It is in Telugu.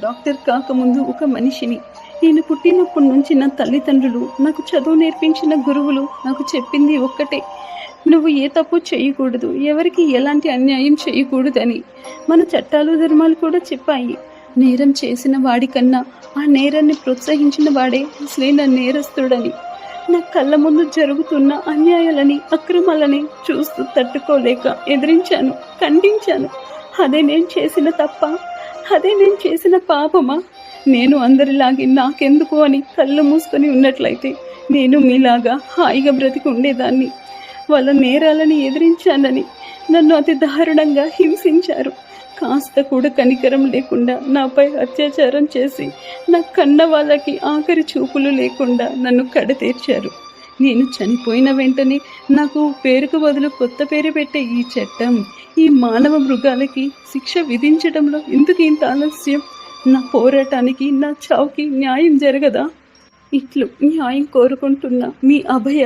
డాక్టర్ కాకముందు ఒక మనిషిని. నేను పుట్టినప్పటి నుంచి నా తల్లిదండ్రులు నాకు చదువు నేర్పించిన గురువులు నాకు చెప్పింది ఒక్కటే. నువ్వు ఏ తప్పు చేయకూడదు ఎవరికి ఎలాంటి అన్యాయం చేయకూడదని. మన చట్టాలు ధర్మాలు కూడా చెప్పాయి. నేరం చేసిన వాడికన్నా ఆ నేరాన్ని ప్రోత్సహించిన వాడే అసలైన నేరస్తుడని. నా కళ్ళ ముందు జరుగుతున్న అన్యాయాలని అక్రమాలని చూస్తూ తట్టుకోలేక ఎదిరించాను ఖండించాను. అదే నేను చేసిన తప్ప అదే నేను చేసిన పాపమా? నేను అందరిలాగే నాకెందుకు అని కళ్ళు మూసుకొని ఉన్నట్లయితే నేను మీలాగా హాయిగా బ్రతికి ఉండేదాన్ని వాళ్ళ నేరాలని ఎదిరించానని నన్ను అతి దారుణంగా హింసించారు. కాస్త కూడా కనికరం లేకుండా నాపై అత్యాచారం చేసి నా కన్న వాళ్ళకి ఆఖరి చూపులు లేకుండా నన్ను కడతీర్చారు. నేను చనిపోయిన వెంటనే నాకు పేరుకు బదులు కొత్త పేరు పెట్టే ఈ చట్టం ఈ మానవ మృగాలకి శిక్ష విధించడంలో ఎందుకు ఇంత ఆలస్యం? నా పోరాటానికి నా చావుకి న్యాయం జరగదా? ఇట్లు న్యాయం కోరుకుంటున్న మీ అభయ